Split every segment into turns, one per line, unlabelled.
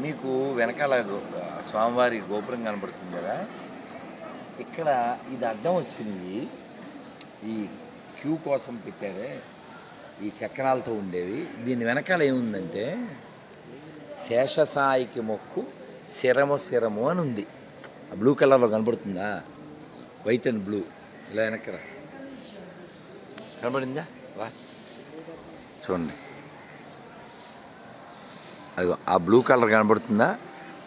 మీకు వెనకాల స్వామివారి గోపురం కనబడుతుంది కదా? ఇక్కడ ఇది అడ్డం వచ్చింది. ఈ క్యూ కోసం పెట్టారే. ఈ చక్రాలతో ఉండేవి. దీని వెనకాల ఏముందంటే శేషసాయికి మొక్కు శిరము శిరము అని ఉంది. ఆ బ్లూ కలర్లో కనబడుతుందా? White and blue. ఇలా వెనకరా కనబడిందా? వా చూడండి. అదిగో ఆ బ్లూ కలర్ కనబడుతుందా?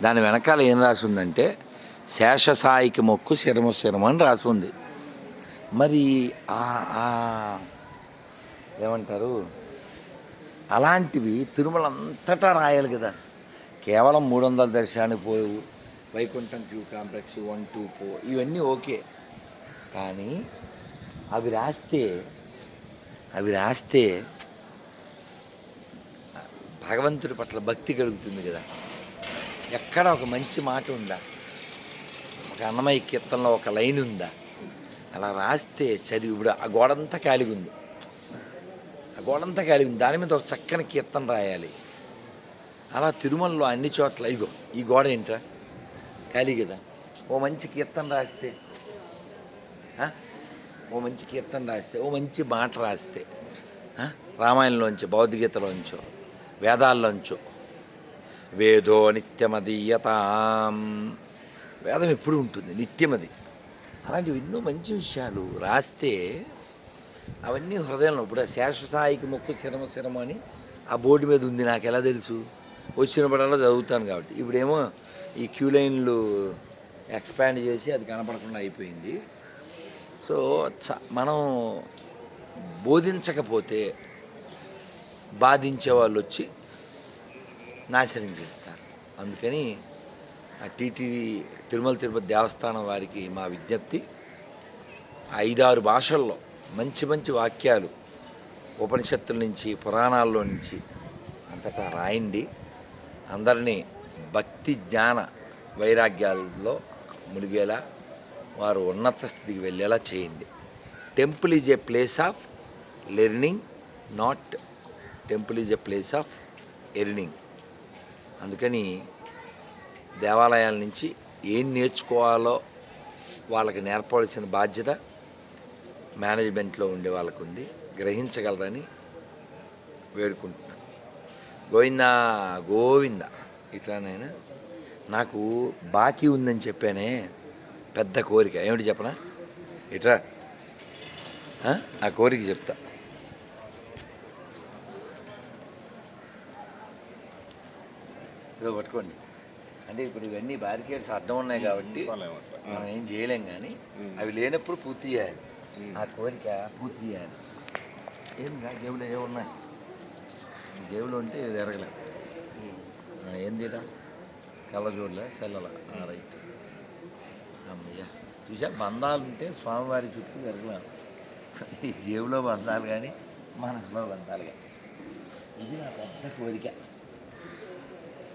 దాని వెనకాల ఏం రాసి ఉందంటే శేషసాయికి మొక్కు శిరము శిరము అని రాసి ఉంది మరి ఆ- ఆ ఏమంటారు? అలాంటివి తిరుమల అంతటా రాయాలి కదా. కేవలం మూడు వందల దర్శనానికి పోవు Vaikuntham queue complex one two పో ఇవన్నీ ఓకే. కానీ అవి రాస్తే అవి రాస్తే భగవంతుడి పట్ల భక్తి కలుగుతుంది కదా. ఎక్కడ ఒక మంచి మాట ఉందా? ఒక అన్నమయ్య కీర్తనలో ఒక లైన్ ఉందా? అలా రాస్తే చదివి ఇప్పుడు ఆ గోడంతా ఖాళీగా ఉంది. ఆ గోడంతా ఖాళీ ఉంది. దాని మీద ఒక చక్కని కీర్తన రాయాలి. అలా తిరుమలలో అన్ని చోట్ల ఇగో ఈ గోడ ఏంట్రా? ఖాళీ కదా. ఓ మంచి కీర్తన రాస్తే ఓ మంచి కీర్తన రాస్తే ఓ మంచి మాట రాస్తే రామాయణంలోంచి రామాయణంలోంచో భగవద్గీతలోంచో వేదాల్లోంచు. వేదో నిత్యమదీయతాం. వేదం ఎప్పుడు ఉంటుంది నిత్యమది. అలాంటివి ఎన్నో మంచి విషయాలు రాస్తే అవన్నీ హృదయంలో ఇప్పుడు శేషసాయికి మొక్కు శరమ శరమ అని ఆ బోర్డు మీద ఉంది నాకు ఎలా తెలుసు? వచ్చినప్పుడల్లా చదువుతాను కాబట్టి. ఇప్పుడేమో ఈ క్యూ లైన్లు ఎక్స్పాండ్ చేసి అది కనపడకుండా అయిపోయింది. సో చ మనం బోధించకపోతే బాధించే వాళ్ళు వచ్చి నాశనం చేస్తారు. అందుకని ఆ టీటీడీ తిరుమల తిరుపతి దేవస్థానం వారికి మా విజ్ఞప్తి. ఐదారు భాషల్లో మంచి మంచి వాక్యాలు ఉపనిషత్తుల నుంచి పురాణాల్లో నుంచి అంతటా రాయండి. అందరినీ భక్తి జ్ఞాన వైరాగ్యాల్లో మునిగేలా వారు ఉన్నత స్థితికి వెళ్ళేలా చేయండి. Temple is a place of learning not temple is a place of earning. అందుకని దేవాలయాల నుంచి ఏం నేర్చుకోవాలో వాళ్ళకి నేర్పవలసిన బాధ్యత మేనేజ్మెంట్లో ఉండే వాళ్ళకు ఉంది గ్రహించగలరని వేడుకుంటున్నాను. గోవిందా గోవింద. ఇట్లానైనా నాకు బాకీ ఉందని చెప్పానే పెద్ద కోరిక. ఏమిటి చెప్పనా? ఇట్రా. ఆ? కోరిక చెప్తా. ఇదో పట్టుకోండి. అంటే ఇప్పుడు ఇవన్నీ బ్యారికేడ్స్ అడ్డం ఉన్నాయి కాబట్టి మనం ఏం చేయలేం కానీ అవి లేనప్పుడు పూర్తి చేయాలి. ఆ కోరిక పూర్తి చేయాలి. ఏం కా జేబులో ఏమున్నాయి జేబులో ఉంటే ఇది ఎరగలే. ఆ, ఏం తీరా కళ్ళజోడులే సెల్లల? రైట్. అమ్మయ్య. చూసా బంధాలు ఉంటే స్వామివారి చుట్టూ తిరగలేం. ఈ జేబులో బంధాలు కానీ మనసులో బంధాలు కానీ ఇది నా పెద్ద కోరిక.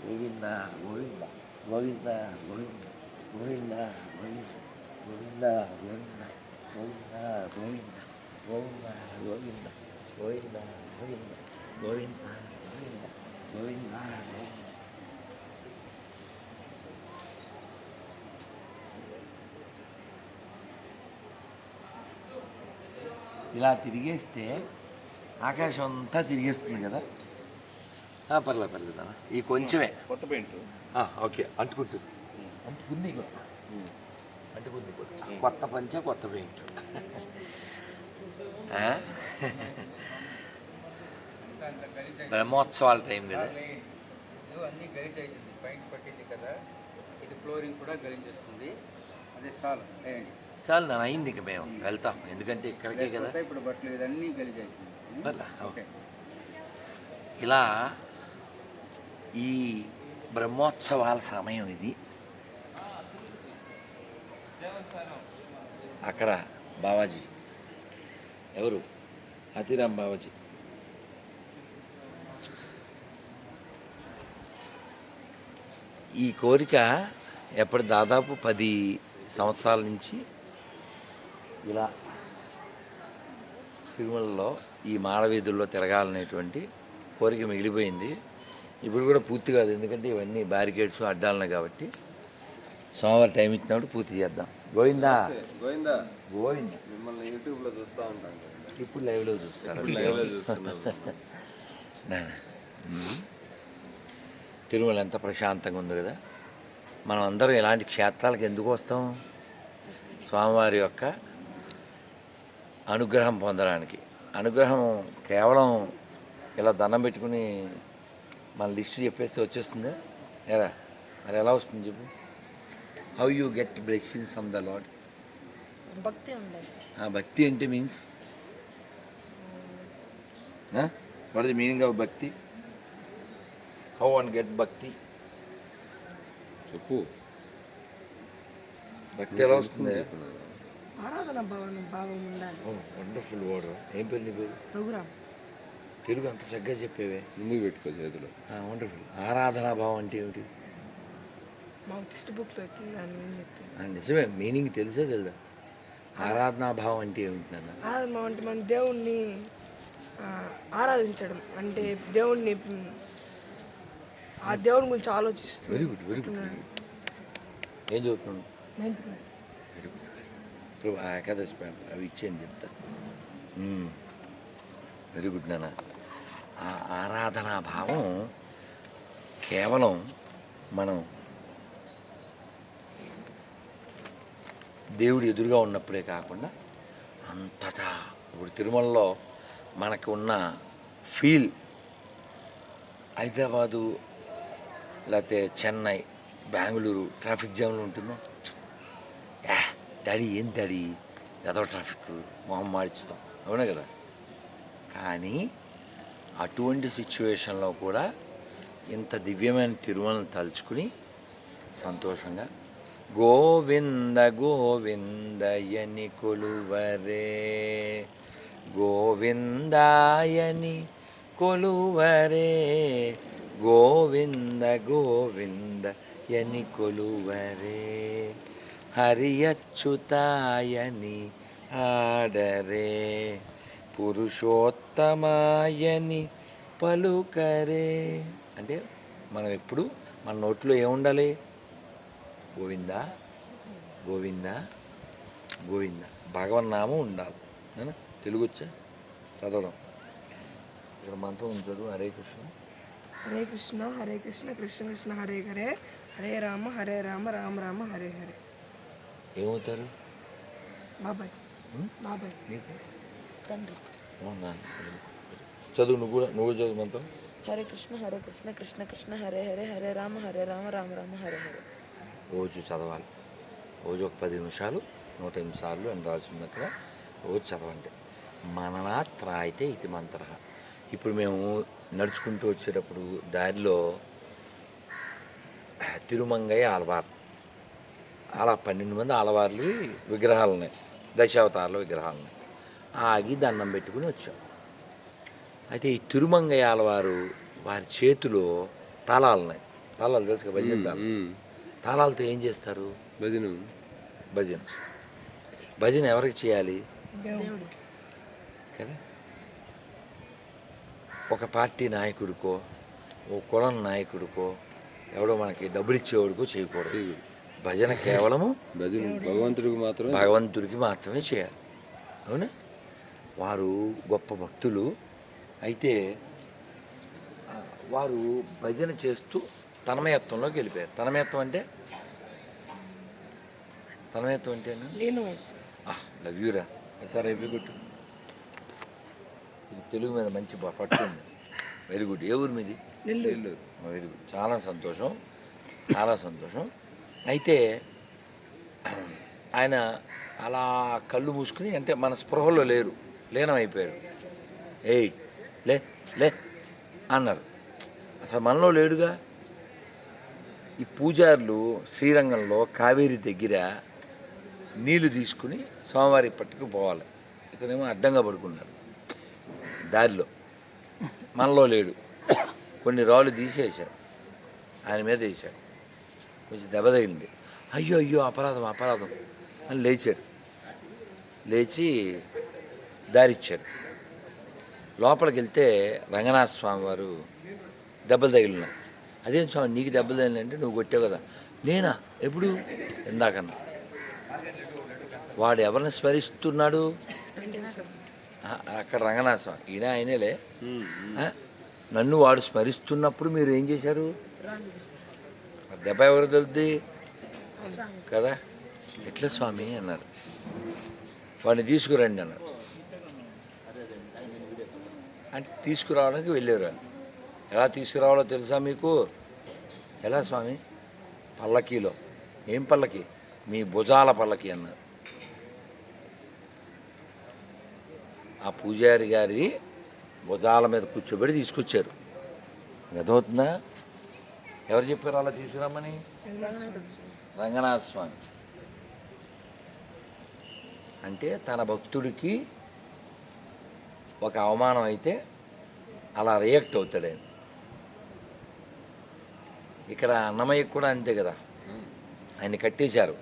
గోవింద గోవింద గోవింద గోవింద గోవింద గోవింద గోవింద గోవింద గోవింద గోవింద గోవింద గోవింద గోవింద ఇలా తిరిగేస్తే ఆకాశం అంతా తిరిగేస్తుంది కదా ఆ, పర్లేదు పర్లేదు అన్న ఈ కొంచెమే.
కొత్త పెయింట్.
ఆ, ఓకే అంటుకుంటుంది. అంటుకుంది ఇక. అంటుకుంది కొత్త పంచ కొత్త పెయింట్? బ్రహ్మోత్సవాల టైం కదా.
ఇది అన్ని గలీజ్ అవుతుంది పెయింట్ పట్టింది కదా. ఇది ఫ్లోరింగ్ కూడా గలీజ్ చేస్తుంది. అదే చాలు
చాలు నాన్న అయింది ఇక మేము. వెళ్తాం. ఎందుకంటే ఇక్కడికే కదా.
ఇప్పుడు బట్టలు ఇదన్నీ గలీజ్ అవుతుంది
పర్లే,
ఓకే.
ఇలా ఈ బ్రహ్మోత్సవాల సమయం ఇది. అక్కడ బావాజీ. ఎవరు? అతిరామ్ బావాజీ. ఈ కోరిక ఎప్పటి దాదాపు పది సంవత్సరాల నుంచి ఇలా తిరుమలలో ఈ మాడవీధుల్లో తిరగాలనేటువంటి కోరిక మిగిలిపోయింది. ఇప్పుడు కూడా పూర్తి కాదు. ఎందుకంటే ఇవన్నీ బ్యారికేడ్స్ అడ్డాలనే కాబట్టి సోమవారం టైం ఇచ్చినప్పుడు పూర్తి చేద్దాం. గోవిందా?
గోవిందా?
గోవింద?
మిమ్మల్ని యూట్యూబ్లో చూస్తా ఉంటాం.
ఇప్పుడు లైవ్లో. ఉమ్. తిరుమల ఎంత ప్రశాంతంగా ఉంది కదా. మనం అందరం ఇలాంటి క్షేత్రాలకు ఎందుకు వస్తాం? స్వామివారి యొక్క అనుగ్రహం పొందడానికి. అనుగ్రహం కేవలం ఇలా దండం పెట్టుకుని మన లిస్ట్ చెప్పేస్తే వచ్చేస్తుందా. ఎరా మరి ఎలా వస్తుంది చెప్పు. How you get blessing from the lord
భక్తి ఉండాలి
ఆ భక్తి అంటే means what the meaning of bhakti? How one get bhakti?
చెప్పు.
భక్తి ఎలా వస్తుంది?
ఆరాధన భావన భావం ఉండాలి.
ఓ వండర్ఫుల్ వర్డ్ ఏం పేరు నీ పేరు?
ప్రోగ్రామ్
తెలుగు అంత చక్కగా చెప్పేవే.
ముందుకు పెట్టుకో చేతిలో.
వండర్ఫుల్ ఆరాధనా భావం అంటే ఏమిటి? నిజమే మీనింగ్ తెలుసా తెలుదా? ఆరాధనా భావం అంటే ఏమిటి నాన్న?
ఆరాధన అంటే మన దేవుణ్ణి ఆరాధించడం. అంటే దేవుణ్ణి ఆ దేవుని గురించి ఆలోచిస్తూ
వెరీ గుడ్ వెరీ గుడ్ ఏం చదువుతున్నాను
నైన్త్ క్లాస్
వెరీ గుడ్ ఇప్పుడు ఆ ఏకాదశి పేపర్ అవి ఇచ్చేయండి చెప్తా. వెరీ గుడ్ నాన్న. ఆ ఆరాధనా భావం కేవలం మనం దేవుడు ఎదురుగా ఉన్నప్పుడే కాకుండా అంతటా ఇప్పుడు తిరుమలలో మనకు ఉన్న ఫీల్ హైదరాబాదు లేకపోతే చెన్నై బెంగళూరు ట్రాఫిక్ జామ్లు ఉంటుందా? యా డాడీ ఏం డాడీ? ఏదో ట్రాఫిక్ మొహం మార్చుతాం. అవునా కదా? కానీ అటువంటి సిచ్యువేషన్లో కూడా ఇంత దివ్యమైన తిరుమలను తలుచుకుని సంతోషంగా గోవింద గోవిందయని కొలువరే గోవిందాయని కొలువరే గోవింద గోవింద యని కొలువరే హరియచ్చుతాయని ఆడరే. పురుషోత్తమాయని పలుకరే. అంటే మనం ఎప్పుడు మన నోట్లో ఏముండాలి గోవిందా? గోవిందా? గోవింద. భగవన్నామం ఉండాలి. తెలుగు వచ్చా? చదవడం. ఇక్కడ మంత్రం చదువు హరే కృష్ణ.
హరే కృష్ణ హరే కృష్ణ కృష్ణ కృష్ణ హరే హరే హరే రామ హరే రామ రామ రామ హరే హరే.
ఏమవుతారు?
బాబాయ్? బాబాయ్.
నీకు?
తండ్రి?
చదువు నువ్వు కూడా నువ్వు చదువు మంత్రం
హరే కృష్ణ హరే కృష్ణ కృష్ణ కృష్ణ హరే హరే హరే రామ హరే రామ రామ రామ హరే హరే.
రోజు చదవాలి. రోజు ఒక పది నిమిషాలు నూట ఎనిమిది సార్లు అని రాసింది అక్కడ రోజు చదవండి. మననాత్రాయితే ఇది మంత్ర. ఇప్పుడు మేము నడుచుకుంటూ వచ్చేటప్పుడు దారిలో తిరుమంగయ్య ఆలవారు. అలా పన్నెండు మంది ఆలవార్లు విగ్రహాలు ఉన్నాయి దశావతారాల విగ్రహాలు ఉన్నాయి ఆగి దండం పెట్టుకుని వచ్చాం. అయితే ఈ తిరుమంగయ్య ఆలవారు వారి చేతిలో తాళాలు ఉన్నాయి. తాళాలు తెలుసు కదా, భజన తాళాలు. తాళాలతో ఏం చేస్తారు?
భజన.
భజన. భజన ఎవరికి చేయాలి? కదా? ఒక పార్టీ నాయకుడికో ఓ కులం నాయకుడికో ఎవడో మనకి డబ్బులు ఇచ్చేవాడికో చేయకూడదు.
చేయకూడదు.
భజన కేవలము
భజన భగవంతుడికి మాత్రమే.
భగవంతుడికి మాత్రమే చేయాలి. అవునా? వారు గొప్ప భక్తులు. అయితే వారు భజన చేస్తూ తన్మయత్వంలోకి వెళ్ళిపోయారు. తన్మయత్వం అంటే? తన్మయత్వం అంటే
నేను.
లవ్ యూరా సార్ వెరీ గుడ్ ఇది తెలుగు మీద మంచి పట్టు ఉంది. Very good. ఏ ఊరు మీది?
నెల్లూరు.
Very good. చాలా సంతోషం. చాలా సంతోషం. అయితే ఆయన అలా కళ్ళు మూసుకుని అంటే మన స్పృహలో లేరు. లీనమైపోయారు. ఏయ్ లే లే అన్నారు. అసలు మనలో లేడుగా? ఈ పూజారులు శ్రీరంగంలో కావేరి దగ్గర నీళ్ళు తీసుకుని సోమవారి పట్టుకు పోవాలి. ఇతనేమో అడ్డంగా పడుకున్నాడు. దారిలో. మనలో లేడు. కొన్ని రాళ్ళు తీసేశారు ఆయన మీద వేశారు కొంచెం దెబ్బ తగిలింది. అయ్యో అయ్యో అపరాధం అపరాధం అని లేచాడు. లేచి దారిచ్చారు. లోపలికి వెళ్తే రంగనాథ స్వామి వారు దెబ్బలు తగిలినాయి అదేం స్వామి నీకు దెబ్బలు తగిలినంటే నువ్వు కొట్టావు కదా. నేనా? ఎప్పుడు? ఇందాకన్నా. వాడు ఎవరిని స్మరిస్తున్నాడు? అక్కడ రంగనాథ స్వామి ఈయన ఆయనేలే? నన్ను వాడు స్మరిస్తున్నప్పుడు మీరు ఏం చేశారు? దెబ్బ ఎవరు తెలుద్ది? కదా. ఎట్లా స్వామి? అన్నారు. వాడిని తీసుకురండి అన్నారు. అంటే తీసుకురావడానికి వెళ్ళారు ఎలా తీసుకురావాలో తెలుసా మీకు? ఎలా స్వామి? పల్లకీలో. ఏం పల్లకి? మీ భుజాల పల్లకి అన్నారు. ఆ పూజారి గారి భుజాల మీద కూర్చోబెట్టి తీసుకొచ్చారు. అర్థమవుతుందా? ఎవరు చెప్పారు అలా తీసుకురామని రంగనాథ స్వామి. అంటే తన భక్తుడికి ఒక అవమానం అయితే అలా రియాక్ట్ అవుతాడు. ఆయన ఇక్కడ అన్నమయ్యకు కూడా అంతే కదా. ఆయన కట్టేశారు.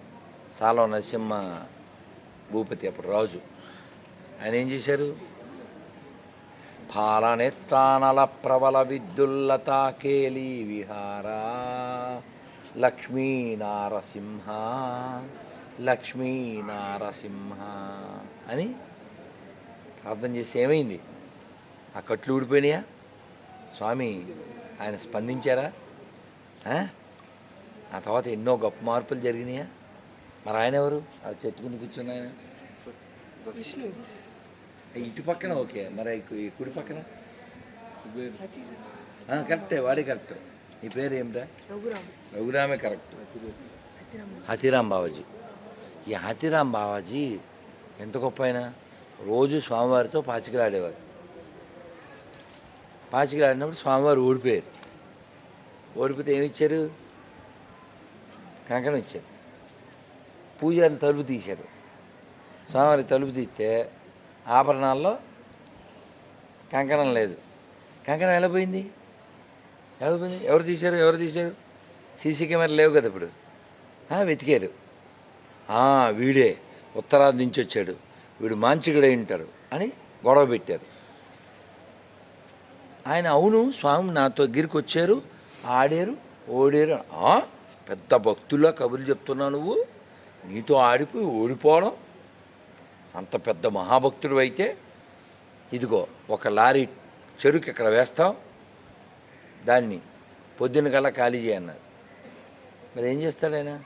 సాలో నరసింహ భూపతి అప్పుడు రాజు. ఆయన ఏం చేశారు? పాలనేత్రానల ప్రబల విద్యుల్లతా కేలి విహారా. లక్ష్మీ నారసింహ లక్ష్మీ నారసింహ అని ప్రార్థన చేసి ఏమైంది? ఆ కట్లు ఊడిపోయినాయా? స్వామి ఆయన స్పందించారా? ఆ? తర్వాత ఎన్నో గొప్ప మార్పులు జరిగినాయా? మరి ఆయన ఎవరు? ఆ చెట్టు కింద కూర్చున్న ఆయన?
విష్ణు.
ఇటు పక్కన ఓకే. మరి కుడి పక్కన? కరెక్టే వాడే కరెక్ట్. నీ పేరు ఏమిటా?
రఘురామ్.
కరెక్ట్. హతిరామ్ బావాజీ. ఈ హతిరామ్ బావాజీ ఎంత గొప్ప ఆయన? రోజు స్వామివారితో పాచికలు ఆడేవారు పాచికలు ఆడినప్పుడు స్వామివారు ఓడిపోయారు. ఓడిపోతే ఏమి ఇచ్చారు కంకణం ఇచ్చారు. పూజారిని తలుపు తీశారు. స్వామివారి తలుపు తీస్తే ఆభరణాల్లో కంకణం లేదు. కంకణం ఎలా పోయింది? ఎలా పోయింది? ఎవరు తీశారు? ఎవరు తీశారు? సీసీ కెమెరా లేవు కదా ఇప్పుడు. వెతికారు. వీడే ఉత్తరాది నుంచి వచ్చాడు. వీడు మాంచికుడై ఉంటాడు అని గొడవ పెట్టారు. ఆయన అవును స్వామి నాతో దగ్గరికి వచ్చారు ఆడారు ఓడారు. ఆ, పెద్ద భక్తుల్లో కబుర్లు చెప్తున్నావు నువ్వు. నీతో ఆడిపోయి ఓడిపోవడం అంత పెద్ద మహాభక్తుడు అయితే ఇదిగో ఒక లారీ చెరుకు ఇక్కడ వేస్తాం దాన్ని పొద్దున్న కల్లా ఖాళీ చేయన్నారు మరి ఏం చేస్తాడు ఆయన?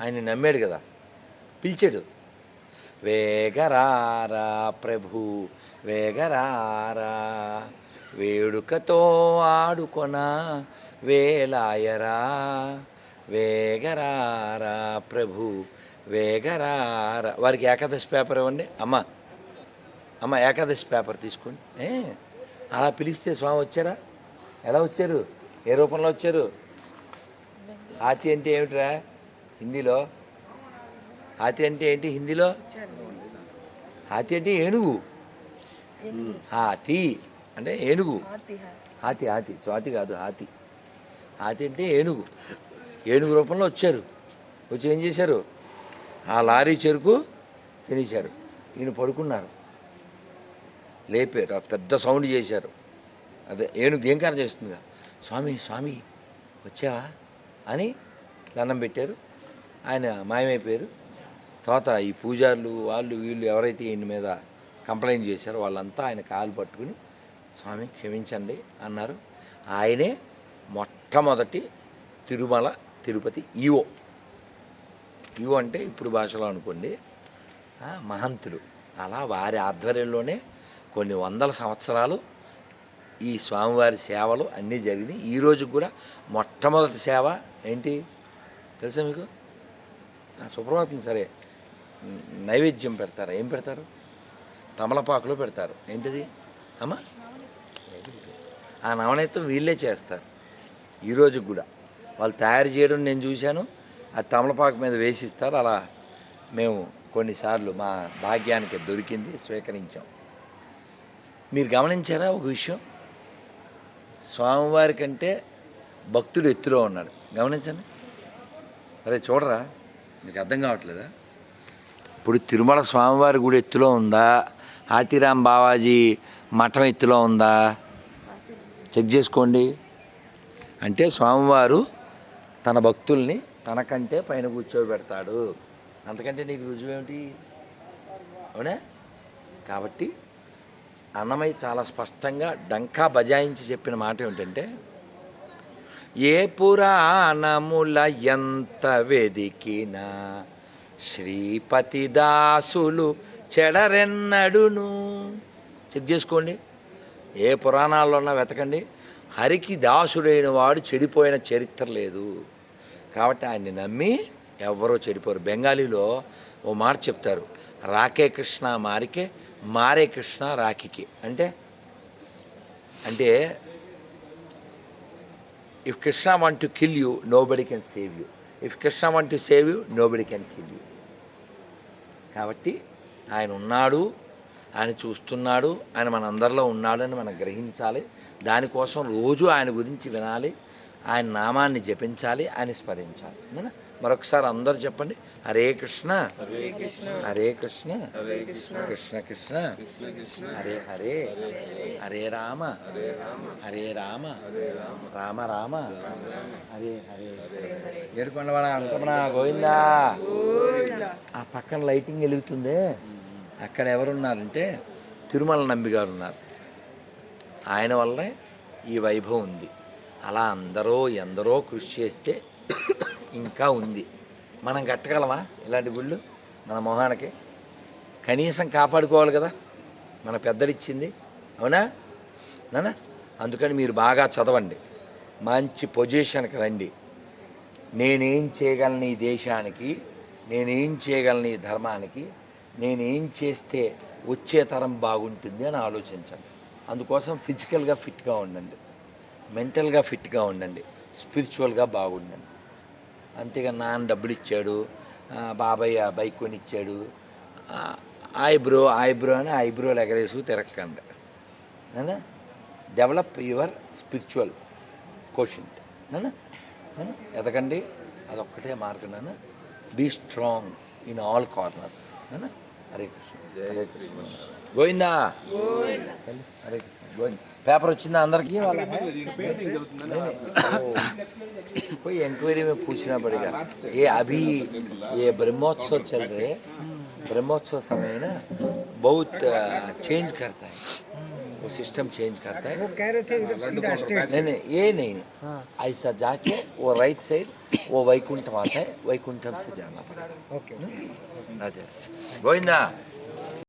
ఆయన నమ్మాడు కదా. పిలిచాడు. వేగరారా ప్రభు వేగరారా వేడుకతో ఆడుకొన వేలాయరా వేగరారా ప్రభు వేగరారా. వారికి ఏకాదశి పేపర్ ఇవ్వండి. అమ్మ అమ్మ ఏకాదశి పేపర్ తీసుకోండి. ఏ అలా పిలిస్తే స్వామి వచ్చారా? ఎలా వచ్చారు? ఏ రూపంలో వచ్చారు? హాతి అంటే ఏమిట్రా? హిందీలో హాతి అంటే ఏంటి హిందీలో? హాతి అంటే ఏనుగు. హాతి అంటే ఏనుగు. హాతి హాతి. స్వాతి కాదు హాతి. హాతి అంటే ఏనుగు. ఏనుగు రూపంలో వచ్చారు. వచ్చి ఏం చేశారు? ఆ లారీ చెరుకు తినేశారు. ఈయన పడుకున్నారు. లేపారు. ఆ పెద్ద సౌండ్ చేశారు. అదే ఏనుగు ఏం కారణం చేస్తుందిగా? స్వామి స్వామి వచ్చావా? అని దండం పెట్టారు. ఆయన మాయమైపోయారు. తర్వాత ఈ పూజారులు వాళ్ళు వీళ్ళు ఎవరైతే ఈయన మీద కంప్లైంట్ చేశారో వాళ్ళంతా ఆయన కాలు పట్టుకుని స్వామి క్షమించండి అన్నారు. ఆయనే మొట్టమొదటి తిరుమల తిరుపతి ఈవో. ఈవో అంటే ఇప్పుడు భాషలో అనుకోండి మహంతులు. అలా వారి ఆధ్వర్యంలోనే కొన్ని వందల సంవత్సరాలు ఈ స్వామివారి సేవలు అన్నీ జరిగినాయి. ఈ కూడా మొట్టమొదటి సేవ ఏంటి? తెలుసా మీకు? సుప్రభాతం సరే. నైవేద్యం పెడతారు. ఏం పెడతారు? తమలపాకులో పెడతారు. ఏంటిది? అమ్మా? ఆ నవనీతం వీళ్ళే చేస్తారు. ఈరోజు కూడా. వాళ్ళు తయారు చేయడం నేను చూశాను. ఆ తమలపాకు మీద వేసిస్తారు. అలా మేము కొన్నిసార్లు మా భాగ్యానికి దొరికింది స్వీకరించాం. మీరు గమనించారా ఒక విషయం? స్వామివారి కంటే భక్తుడు ఎత్తులో ఉన్నాడు గమనించండి. అరే చూడరా? నీకు అర్థం కావట్లేదా? ఇప్పుడు తిరుమల స్వామివారి గుడి ఎత్తులో ఉందా? ఆతిరాం బావాజీ మఠం ఎత్తులో ఉందా? చెక్ చేసుకోండి. అంటే స్వామివారు తన భక్తుల్ని తనకంటే పైన కూర్చోబెడతాడు. అంతకంటే నీకు రుజువు ఏమిటి? అవునా? కాబట్టి అన్నమయ్య చాలా స్పష్టంగా డంకా బజాయించి చెప్పిన మాట ఏమిటంటే ఏ పురాణముల ఎంత వెదికినా శ్రీపతి దాసులు చెడరెన్నడును. చెక్ చేసుకోండి. ఏ పురాణాల్లో ఉన్నా వెతకండి. హరికి దాసుడైన వాడు చెడిపోయిన చరిత్ర లేదు. కాబట్టి ఆయన్ని నమ్మి ఎవరో చెడిపోరు. బెంగాలీలో ఓ మాట చెప్తారు. రాకే కృష్ణ మారికే మారే కృష్ణ రాఖీకి. అంటే అంటే if Krishna want to kill you nobody can save you if Krishna want to save you nobody can kill you కాబట్టి ఆయన ఉన్నాడు ఆయన చూస్తున్నాడు ఆయన మనందరిలో ఉన్నాడని మనం గ్రహించాలి. దానికోసం రోజు ఆయన గురించి వినాలి ఆయన నామాన్ని జపించాలి ఆయన స్మరించాలి. మరొకసారి అందరూ చెప్పండి. హరే కృష్ణ. హరే కృష్ణ. కృష్ణ. కృష్ణ. కృష్ణ హరే హరే. హరే రామ. హరే రామ. రామ. రామ. హరే హరే. ఏడుకొండవాడ అంకమణ గోవిందా. ఆ పక్కన లైటింగ్ వెలుగుతుందే. అక్కడ ఎవరున్నారంటే తిరుమల నంబి గారు ఉన్నారు. ఆయన వల్లనే ఈ వైభవం ఉంది. అలా అందరూ ఎందరో కృషి చేస్తే ఇంకా ఉంది. మనం కట్టగలమా? ఇలాంటి గుళ్ళు మన మొహానికి. కనీసం కాపాడుకోవాలి కదా. మన పెద్దలిచ్చింది. అవునా? నానా? అందుకని మీరు బాగా చదవండి. మంచి పొజిషన్కి రండి. నేనేం చేయగలను ఈ దేశానికి? నేనేం చేయగలను ఈ ధర్మానికి? నేనేం చేస్తే వచ్చే తరం బాగుంటుంది అని ఆలోచించండి. అందుకోసం ఫిజికల్గా ఫిట్గా ఉండండి. మెంటల్గా ఫిట్గా ఉండండి. స్పిరిచువల్గా బాగుండండి. అంతేగా నాన్న డబ్బులు ఇచ్చాడు బాబాయ్ ఆ బైక్ కొనిచ్చాడు. ఆ, ఐబ్రో ఐబ్రో అని ఐబ్రోలు ఎగరేసుకు తిరగకండి నానా డెవలప్ యువర్ స్పిరిచువల్ కోషంట్ ఎదగండి అదొక్కటే మార్గం నాన్న. Be strong in all corners Hare Krishna Hare Krishna. Govinda? Hare Krishna. Govinda? Paper వచ్చిందా అందరికీ कोई इंक्वायरी में पूछना पड़ेगा ये अभी ये ब्रह्मोत्सव चल रहे ब्रह्मोत्सव समय ना बहुत चेंज करता है वो सिस्टम चेंज करता है
वो कह रहे थे इधर सीधा स्टेट
नहीं नहीं ये नहीं नहीं ऐसा जाके वो राइट साइड वो वैकुंठम आता है वैकुंठम से जाना पड़ेगा
ओके
अरे गोविंदा